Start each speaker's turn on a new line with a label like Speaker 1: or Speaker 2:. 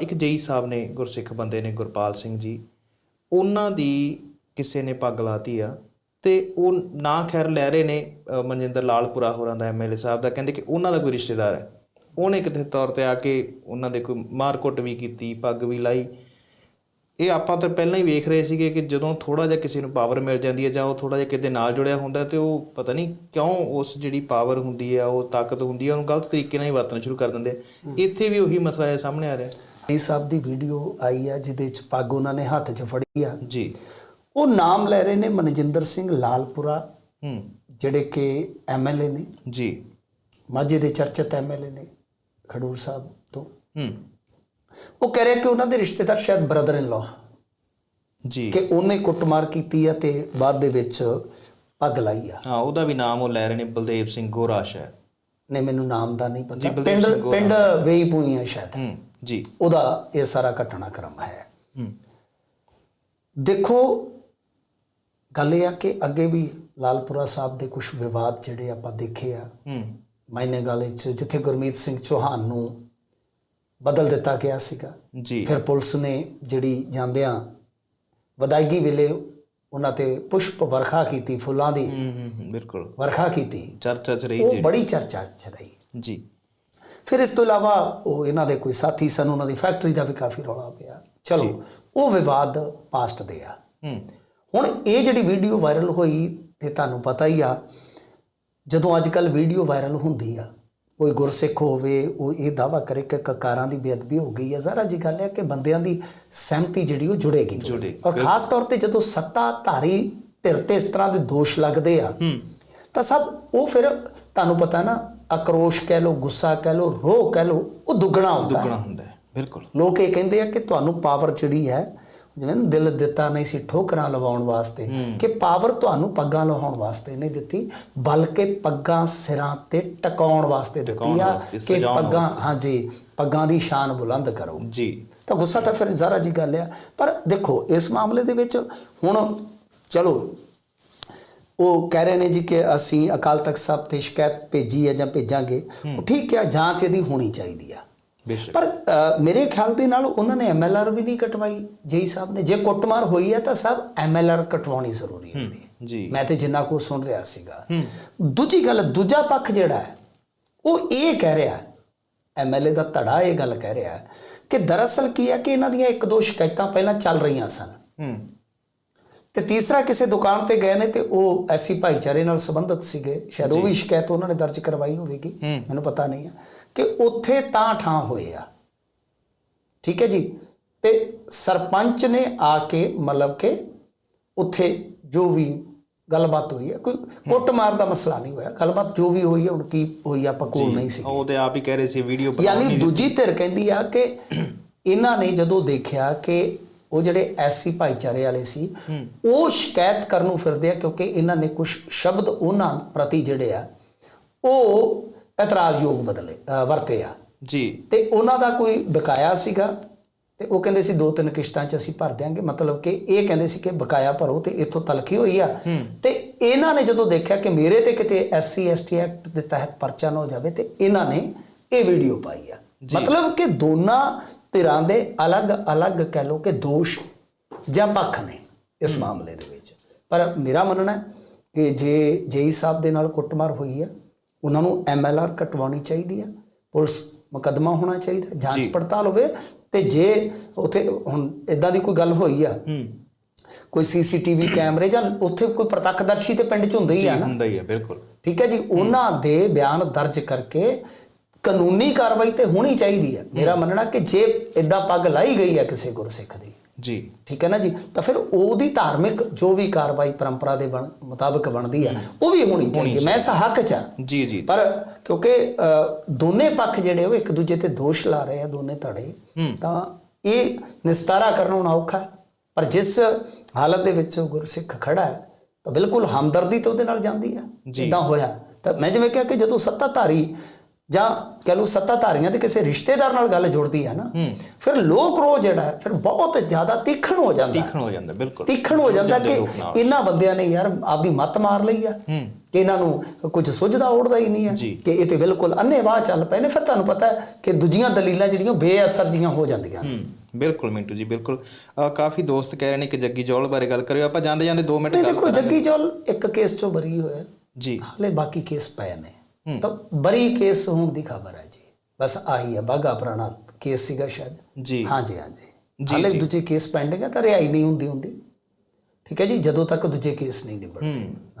Speaker 1: ਇੱਕ ਜੇਈ ਸਾਹਿਬ ਨੇ ਗੁਰਸਿੱਖ ਬੰਦੇ ਨੇ ਗੁਰਪਾਲ ਸਿੰਘ ਜੀ ਉਹਨਾਂ ਦੀ ਕਿਸੇ ਨੇ ਪੱਗ ਲਾਤੀ ਆ ਤੇ ਉਹ ਨਾ ਖੈਰ ਲੈ ਰਹੇ ਨੇ ਮਨਜਿੰਦਰ ਲਾਲਪੁਰਾ ਹੋਰਾਂ ਦਾ ਐਮਐਲਏ ਸਾਹਿਬ ਦਾ ਕਹਿੰਦੇ ਕਿ ਉਹਨਾਂ ਦਾ ਕੋਈ ਰਿਸ਼ਤੇਦਾਰ ਹੈ। ਉਹਨੇ ਕਿਤੇ ਤੌਰ ਤੇ ਆ ਕੇ ਉਹਨਾਂ ਦੇ ਕੋਈ ਮਾਰਕੁੱਟ ਵੀ ਕੀਤੀ ਪੱਗ ਵੀ ਲਾਈ। ਇਹ ਆਪਾਂ ਤਾਂ ਪਹਿਲਾਂ ਹੀ ਵੇਖ ਰਹੇ ਸੀਗੇ ਕਿ ਜਦੋਂ ਥੋੜਾ ਜਿਹਾ ਕਿਸੇ ਨੂੰ ਪਾਵਰ ਮਿਲ ਜਾਂਦੀ ਹੈ ਜਾਂ ਉਹ ਥੋੜਾ ਜਿਹਾ ਕਿਤੇ ਨਾਲ ਜੁੜਿਆ ਹੁੰਦਾ ਤੇ ਉਹ ਪਤਾ ਨਹੀਂ ਕਿਉਂ ਉਸ ਜਿਹੜੀ ਪਾਵਰ ਹੁੰਦੀ ਹੈ ਉਹ ਤਾਕਤ ਹੁੰਦੀ ਹੈ ਉਹਨੂੰ ਗਲਤ ਤਰੀਕੇ ਨਾਲ ਹੀ ਵਰਤਣਾ ਸ਼ੁਰੂ ਕਰ ਦਿੰਦੇ। ਇੱਥੇ ਵੀ ਉਹੀ ਮਸਲਾ ਹੈ ਸਾਹਮਣੇ ਆ ਰਿਹਾ।
Speaker 2: ਇਹ ਸਾਹਿਬ ਦੀ ਵੀਡੀਓ ਆਈ ਆ ਜਿਹਦੇ ਚ ਪੱਗ ਉਹਨਾਂ ਨੇ ਹੱਥ 'ਚ ਫੜੀ ਆ।
Speaker 1: ਜੀ।
Speaker 2: ਉਹ ਨਾਮ ਲੈ ਰਹੇ ਨੇ ਮਨਜਿੰਦਰ ਸਿੰਘ ਲਾਲਪੁਰਾ
Speaker 1: ਹੂੰ।
Speaker 2: ਜਿਹੜੇ ਕਿ ਐਮਐਲਏ ਨੇ।
Speaker 1: ਜੀ।
Speaker 2: ਮਾਝੇ ਦੇ ਚਰਚਿਤ ਐਮਐਲਏ ਨੇ ਖਡੂਰ ਸਾਹਿਬ ਤੋਂ।
Speaker 1: ਹੂੰ।
Speaker 2: ਉਹ ਕਹਿ ਰਿਹਾ ਕਿ ਉਹਨਾਂ ਦੇ ਰਿਸ਼ਤੇਦਾਰ ਸ਼ਾਇਦ ਬ੍ਰਦਰ ਇਨ ਲਾ
Speaker 1: ਜੀ।
Speaker 2: ਕਿ ਉਹਨੇ ਕੁੱਟਮਾਰ ਕੀਤੀ ਆ ਤੇ ਬਾਅਦ ਦੇ ਵਿੱਚ ਪੱਗ ਲਾਈ ਆ।
Speaker 1: ਹਾਂ ਉਹਦਾ ਵੀ ਨਾਮ ਉਹ ਲੈ ਰਹੇ ਨੇ ਬਲਦੇਵ ਸਿੰਘ ਗੋਰਾ ਸ਼ਾਇਦ।
Speaker 2: ਨੇ ਮੈਨੂੰ ਨਾਮ ਦਾ ਨਹੀਂ
Speaker 1: ਜੀ,
Speaker 2: ਪਤਾ। ਪਿੰਡ। ਪਿੰਡ ਵੇਈ ਪੂਈਆਂ ਸ਼ਾਇਦ।
Speaker 1: ਹੂੰ। ਜੀ।
Speaker 2: ਉਹਦਾ ਇਹ ਸਾਰਾ ਘਟਨਾਕ੍ਰਮ ਹੈ।
Speaker 1: ਹੂੰ।
Speaker 2: ਦੇਖੋ ਗੱਲ ਇਹ ਆ ਕਿ ਅੱਗੇ ਵੀ ਲਾਲਪੁਰਾ ਸਾਹਿਬ ਦੇ ਕੁਝ ਵਿਵਾਦ ਜਿਹੜੇ ਆਪਾਂ ਦੇਖੇ ਆ।
Speaker 1: ਹੂੰ।
Speaker 2: ਮਾਇਨੇ ਗੱਲ ਵਿੱਚ ਜਿੱਥੇ ਗੁਰਮੀਤ ਸਿੰਘ ਚੌਹਾਨ ਨੂੰ ਬਦਲ ਦਿੱਤਾ ਗਿਆ ਸੀਗਾ।
Speaker 1: ਜੀ।
Speaker 2: ਫਿਰ ਪੁਲਿਸ ਨੇ ਜਿਹੜੀ ਜਾਂਦਿਆਂ ਵਿਦਾਇਗੀ ਵੇਲੇ ਉਹਨਾਂ ਤੇ ਪੁਸ਼ਪ ਵਰਖਾ ਕੀਤੀ ਫੁੱਲਾਂ ਦੀ
Speaker 1: ਹੂੰ ਹੂੰ ਬਿਲਕੁਲ।
Speaker 2: ਵਰਖਾ ਕੀਤੀ।
Speaker 1: ਚਰਚਾ ਚ ਰਹੀ
Speaker 2: ਉਹ
Speaker 1: ਜੀ
Speaker 2: ਬੜੀ ਚਰਚਾ ਚ ਰਹੀ।
Speaker 1: ਜੀ।
Speaker 2: ਫਿਰ ਇਸ ਤੋਂ ਇਲਾਵਾ ਉਹ ਇਹਨਾਂ ਦੇ ਕੋਈ ਸਾਥੀ ਸਨ ਉਹਨਾਂ ਦੀ ਫੈਕਟਰੀ ਦਾ ਵੀ ਕਾਫੀ ਰੌਲਾ ਪਿਆ। ਚਲੋ ਉਹ ਵਿਵਾਦ ਪਾਸਟ ਦੇ ਆ। ਹੁਣ ਇਹ ਜਿਹੜੀ ਵੀਡੀਓ ਵਾਇਰਲ ਹੋਈ ਤੇ ਤੁਹਾਨੂੰ ਪਤਾ ਹੀ ਆ ਜਦੋਂ ਅੱਜ ਕੱਲ ਵੀਡੀਓ ਵਾਇਰਲ ਹੁੰਦੀ ਆ ਕੋਈ ਗੁਰਸਿੱਖ ਹੋਵੇ ਉਹ ਇਹ ਦਾਵਾ ਕਰੇ ਕਿ ਕਕਾਰਾਂ ਦੀ ਬੇਅਦਬੀ ਹੋ ਗਈ ਹੈ ਜ਼ਰਾ ਜੀ ਗੱਲ ਹੈ ਕਿ ਬੰਦਿਆਂ ਦੀ ਸਹਿਮਤੀ ਜਿਹੜੀ ਉਹ ਜੁੜੇਗੀ। ਔਰ ਖਾਸ ਤੌਰ ਤੇ ਜਦੋਂ ਸੱਤਾ ਧਾਰੀ ਧਿਰ ਤੇ ਇਸ ਤਰ੍ਹਾਂ ਦੇ ਦੋਸ਼ ਲੱਗਦੇ ਆ ਤਾਂ ਸਭ ਉਹ ਫਿਰ ਤੁਹਾਨੂੰ ਪਤਾ ਨਾ ਆਕਰੋਸ਼ ਕਹਿ ਲਓ ਗੁੱਸਾ ਕਹਿ ਲਓ ਰੋਹ ਕਹਿ ਲਓ ਉਹ ਦੁੱਗਣਾ ਹੁੰਦਾ
Speaker 1: ਦੁੱਗਣਾ ਹੁੰਦਾ ਹੈ ਬਿਲਕੁਲ।
Speaker 2: ਲੋਕ ਇਹ ਕਹਿੰਦੇ ਆ ਕਿ ਤੁਹਾਨੂੰ ਪਾਵਰ ਜਿਹੜੀ ਹੈ ਜਿਵੇਂ ਦਿਲ ਦਿੱਤਾ ਨਹੀਂ ਸੀ ਠੋਕਰਾਂ ਲਵਾਉਣ ਵਾਸਤੇ ਕਿ ਪਾਵਰ ਤੁਹਾਨੂੰ ਪੱਗਾਂ ਲਵਾਉਣ ਵਾਸਤੇ ਨਹੀਂ ਦਿੱਤੀ ਬਲਕਿ ਪੱਗਾਂ ਸਿਰਾਂ ਤੇ ਟਿਕਾਉਣ ਵਾਸਤੇ ਦਿੱਤੀ ਆ ਕਿ ਪੱਗਾਂ ਹਾਂਜੀ ਪੱਗਾਂ ਦੀ ਸ਼ਾਨ ਬੁਲੰਦ ਕਰੋ।
Speaker 1: ਜੀ।
Speaker 2: ਤਾਂ ਗੁੱਸਾ ਤਾਂ ਫਿਰ ਜ਼ਰਾ ਜੀ ਗੱਲ ਆ। ਪਰ ਦੇਖੋ ਇਸ ਮਾਮਲੇ ਦੇ ਵਿੱਚ ਹੁਣ ਚਲੋ ਉਹ ਕਹਿ ਰਹੇ ਨੇ ਜੀ ਕਿ ਅਸੀਂ ਅਕਾਲ ਤਖਤ ਸਾਹਿਬ ਤੇ ਸ਼ਿਕਾਇਤ ਭੇਜੀ ਹੈ ਜਾਂ ਭੇਜਾਂਗੇ ਉਹ ਠੀਕ ਹੈ ਜਾਂਚ ਇਹਦੀ ਹੋਣੀ ਚਾਹੀਦੀ ਆ। ਪਰ ਮੇਰੇ ਖਿਆਲ ਦੇ ਨਾਲ ਉਹਨਾਂ ਨੇ ਐਮਐਲਆਰ ਵੀ ਨਹੀਂ ਕਟਵਾਈ ਜੇਈ ਸਾਹਿਬ ਨੇ। ਜੇ ਕੁੱਟਮਾਰ ਹੋਈ ਹੈ ਤਾਂ ਸਭ ਐਮਐਲਆਰ ਕਟਵਾਉਣੀ ਜ਼ਰੂਰੀ ਹੁੰਦੀ ਹੈ।
Speaker 1: ਜੀ।
Speaker 2: ਮੈਂ ਤੇ ਜਿੰਨਾ ਕੋ ਸੁਣ ਰਿਹਾ ਸੀਗਾ। ਦੂਜੀ ਗੱਲ ਦੂਜਾ ਪੱਖ ਜਿਹੜਾ ਹੈ ਉਹ ਇਹ ਕਹਿ ਰਿਹਾ ਐਮਐਲਏ ਦਾ ਧੜਾ ਇਹ ਗੱਲ ਕਹਿ ਰਿਹਾ ਹੈ ਕਿ ਦਰਅਸਲ ਕੀ ਹੈ ਕਿ ਇਹਨਾਂ ਦੀਆਂ ਇੱਕ ਦੋ ਸ਼ਿਕਾਇਤਾਂ ਪਹਿਲਾਂ ਚੱਲ ਰਹੀਆਂ ਸਨ।
Speaker 1: ਹੂੰ।
Speaker 2: ਤੇ ਤੀਸਰਾ ਕਿਸੇ ਦੁਕਾਨ ਤੇ ਗਏ ਨੇ ਤੇ ਉਹ ਐਸੀ ਭਾਈਚਾਰੇ ਨਾਲ ਸੰਬੰਧਿਤ ਸੀਗੇ। ਸ਼ਾਇਦ ਉਹ ਵੀ ਸ਼ਿਕਾਇਤ ਉਹਨਾਂ ਨੇ ਦਰਜ ਕਰਵਾਈ ਹੋਵੇਗੀ ਮੈਨੂੰ ਪਤਾ ਨਹੀਂ ਹੈ ਕਿ ਉੱਥੇ ਤਾਂ ਠਾਂ ਹੋਏ ਆ। ਠੀਕ ਹੈ ਜੀ? ਤੇ ਸਰਪੰਚ ਨੇ ਆ ਕੇ ਮਤਲਬ ਕਿ ਉੱਥੇ ਜੋ ਵੀ ਗੱਲਬਾਤ ਹੋਈ ਹੈ ਕੋਈ ਕੁੱਟਮਾਰ ਦਾ ਮਸਲਾ ਨਹੀਂ ਹੋਇਆ। ਗੱਲਬਾਤ ਜੋ ਵੀ ਹੋਈ ਹੈ ਹੁਣ ਕੀ ਹੋਈ ਆਪਾਂ ਕੋਲ ਨਹੀਂ ਸੀ।
Speaker 1: ਉਹ ਤੇ ਆਪ ਹੀ ਕਹਿ ਰਹੇ ਸੀ ਵੀਡੀਓ
Speaker 2: ਯਾਨੀ ਦੂਜੀ ਧਿਰ ਕਹਿੰਦੀ ਆ ਕਿ ਇਹਨਾਂ ਨੇ ਜਦੋਂ ਦੇਖਿਆ ਕਿ ਉਹ ਜਿਹੜੇ ਐਸੀ ਭਾਈਚਾਰੇ ਵਾਲੇ ਸੀ ਉਹ ਸ਼ਿਕਾਇਤ ਕਰਨ ਨੂੰ ਫਿਰਦੇ ਆ ਕਿਉਂਕਿ ਇਹਨਾਂ ਨੇ ਕੁਝ ਸ਼ਬਦ ਉਹਨਾਂ ਪ੍ਰਤੀ ਜਿਹੜੇ ਆ ਉਹ ਇਤਰਾਜ਼ਯੋਗ ਬਦਲੇ ਵਰਤੇ ਆ।
Speaker 1: ਜੀ।
Speaker 2: ਤੇ ਉਹਨਾਂ ਦਾ ਕੋਈ ਬਕਾਇਆ ਸੀਗਾ ਤੇ ਉਹ ਕਹਿੰਦੇ ਸੀ ਦੋ ਤਿੰਨ ਕਿਸ਼ਤਾਂ 'ਚ ਅਸੀਂ ਭਰ ਦਿਆਂਗੇ। ਮਤਲਬ ਕਿ ਇਹ ਕਹਿੰਦੇ ਸੀ ਕਿ ਬਕਾਇਆ ਭਰੋ ਤੇ ਇੱਥੋਂ ਤਲਖੀ ਹੋਈ ਆ। ਤੇ ਇਹਨਾਂ ਨੇ ਜਦੋਂ ਦੇਖਿਆ ਕਿ ਮੇਰੇ ਤੇ ਕਿਤੇ ਐਸਸੀ ਐਸਟੀ ਐਕਟ ਦੇ ਤਹਿਤ ਪਰਚਾ ਨਾ ਹੋ ਜਾਵੇ ਤੇ ਇਹਨਾਂ ਨੇ ਇਹ ਵੀਡੀਓ ਪਾਈ ਆ। ਮਤਲਬ ਕਿ ਦੋਨਾਂ ਧਿਰਾਂ ਦੇ ਅਲੱਗ-ਅਲੱਗ ਕਹਿ ਲੋ ਕਿ ਦੋਸ਼ ਜਾਂ ਪੱਖ ਨੇ ਇਸ ਮਾਮਲੇ ਦੇ ਵਿੱਚ। ਪਰ ਮੇਰਾ ਮੰਨਣਾ ਹੈ ਕਿ ਜੇ ਜੇਈ ਸਾਹਿਬ ਦੇ ਨਾਲ ਕੁੱਟਮਾਰ ਹੋਈ ਹੈ ਉਹਨਾਂ ਨੂੰ ਐਮਐਲਆਰ ਕਟਵਾਉਣੀ ਚਾਹੀਦੀ ਹੈ ਪੁਲਿਸ ਮੁਕੱਦਮਾ ਹੋਣਾ ਚਾਹੀਦਾ ਜਾਂਚ ਪੜਤਾਲ ਹੋਵੇ ਤੇ ਜੇ ਉਥੇ ਹੁਣ ਇਦਾਂ ਦੀ ਕੋਈ ਗੱਲ ਹੋਈ ਆ ਕੋਈ ਸੀਸੀਟੀਵੀ ਕੈਮਰੇ ਜਾਂ ਉੱਥੇ ਕੋਈ ਪ੍ਰਤੱਖਦਰਸ਼ੀ ਤੇ ਪਿੰਡ ਚ ਹੁੰਦੇ ਹੀ ਆ ਨਾ।
Speaker 1: ਹੁੰਦਾ ਹੀ ਹੈ ਬਿਲਕੁਲ।
Speaker 2: ਠੀਕ ਹੈ ਜੀ ਉਹਨਾਂ ਦੇ ਬਿਆਨ ਦਰਜ ਕਰਕੇ ਕਾਨੂੰਨੀ ਕਾਰਵਾਈ ਤੇ ਹੋਣੀ ਚਾਹੀਦੀ ਹੈ। ਮੇਰਾ ਮੰਨਣਾ ਕਿ ਜੇ ਇਦਾਂ ਪੱਗ ਲਾਈ ਗਈ ਹੈ ਕਿਸੇ ਗੁਰਸਿੱਖ ਦੀ
Speaker 1: ਜੀ।
Speaker 2: ਠੀਕ ਹੈ ਨਾ ਜੀ? ਤਾਂ ਫਿਰ ਉਹਦੀ ਧਾਰਮਿਕ ਜੋ ਵੀ ਕਾਰਵਾਈ ਪਰੰਪਰਾ ਦੇ ਮੁਤਾਬਕ ਬਣਦੀ ਹੈ ਉਹ ਵੀ ਹੋਣੀ ਚਾਹੀਦੀ। ਮੈਂ ਇਸ ਹੱਕ 'ਚ
Speaker 1: ਜੀ ਜੀ।
Speaker 2: ਪਰ ਕਿਉਂਕਿ ਦੋਨੇ ਪੱਖ ਜਿਹੜੇ ਉਹ ਇੱਕ ਦੂਜੇ ਤੇ ਦੋਸ਼ ਲਾ ਰਹੇ ਆ ਦੋਨੇ ਧੜੇ। ਤਾਂ ਇਹ ਨਿਸਤਾਰਾ ਕਰਨਾ ਹੁਣ ਔਖਾ। ਪਰ ਜਿਸ ਹਾਲਤ ਦੇ ਵਿੱਚ ਗੁਰਸਿੱਖ ਖੜਾ ਹੈ ਤਾਂ ਬਿਲਕੁਲ ਹਮਦਰਦੀ ਤਾਂ ਉਹਦੇ ਨਾਲ ਜਾਂਦੀ ਹੈ। ਜਿੱਦਾਂ ਹੋਇਆ। ਤਾਂ ਮੈਂ ਜਿਵੇਂ ਕਿਹਾ ਕਿ ਜਦੋਂ ਸੱਤਾਧਾਰੀ ਜਾਂ ਕਹ ਲਓ ਸੱਤਾਧਾਰੀਆਂ ਦੇ ਕਿਸੇ ਰਿਸ਼ਤੇਦਾਰ ਨਾਲ ਗੱਲ ਜੁੜਦੀ ਹੈ ਨਾ ਫਿਰ ਲੋਕ ਰੋਹ ਜਿਹੜਾ ਫਿਰ ਬਹੁਤ ਜ਼ਿਆਦਾ ਤੀਖਣ ਹੋ ਜਾਂਦਾ।
Speaker 1: ਤੀਖਣ ਹੋ ਜਾਂਦਾ ਬਿਲਕੁਲ
Speaker 2: ਤੀਖਣ ਹੋ ਜਾਂਦਾ ਕਿ। ਇਹਨਾਂ ਬੰਦਿਆਂ ਨੇ ਯਾਰ ਆਪਦੀ ਮੱਤ ਮਾਰ ਲਈ ਆ ਕਿ ਇਹਨਾਂ ਨੂੰ ਕੁਝ ਸੁਝਦਾ ਉੜਦਾ ਹੀ ਨਹੀਂ ਹੈ। ਕਿ ਇਹ ਤੇ ਬਿਲਕੁਲ ਅੰਨੇਵਾਹ ਚੱਲ ਪਏ ਨੇ ਫਿਰ ਤੁਹਾਨੂੰ ਪਤਾ ਹੈ ਕਿ ਦੂਜੀਆਂ ਦਲੀਲਾਂ ਜਿਹੜੀਆਂ ਬੇਅਸਰ ਜੀਆਂ ਹੋ ਜਾਂਦੀਆਂ ਨੇ।
Speaker 1: ਬਿਲਕੁਲ ਮਿੰਟੂ ਜੀ ਬਿਲਕੁਲ ਕਾਫੀ ਦੋਸਤ ਕਹਿ ਰਹੇ ਨੇ ਕਿ ਜੱਗੀ ਜੌਲ ਬਾਰੇ ਗੱਲ ਕਰਿਓ ਆਪਾਂ ਜਾਂਦੇ ਜਾਂਦੇ 2 ਮਿੰਟ ਗੱਲ
Speaker 2: ਦੇਖੋ ਜੱਗੀ ਚੌਲ ਇੱਕ ਕੇਸ ਚੋਂ ਬਰੀ ਹੋਇਆ
Speaker 1: ਜੀ
Speaker 2: ਹਾਲੇ ਬਾਕੀ ਕੇਸ ਪਏ ਨੇ ਤਾਂ ਬਰੀ ਕੇਸ ਹੋਣ ਦੀ ਖਬਰ ਹੈ ਜੀ। ਬਸ ਆਹੀ ਹੈ ਬਾਗਾ ਪੁਰਾਣਾ ਕੇਸ ਸੀਗਾ ਸ਼ਾਇਦ।
Speaker 1: ਜੀ।
Speaker 2: ਹਾਂਜੀ ਹਾਂਜੀ।
Speaker 1: ਜੀ,
Speaker 2: ਹਾਲੇ। ਦੂਜੇ ਕੇਸ ਪੈਂਡਿੰਗ ਹੈ ਤਾਂ ਰਿਹਾਈ ਨਹੀਂ ਹੁੰਦੀ ਹੁੰਦੀ। ਠੀਕ ਹੈ ਜੀ ਜਦੋਂ ਤੱਕ ਦੂਜੇ ਕੇਸ ਨਹੀਂ ਨਿਬੜਦੇ।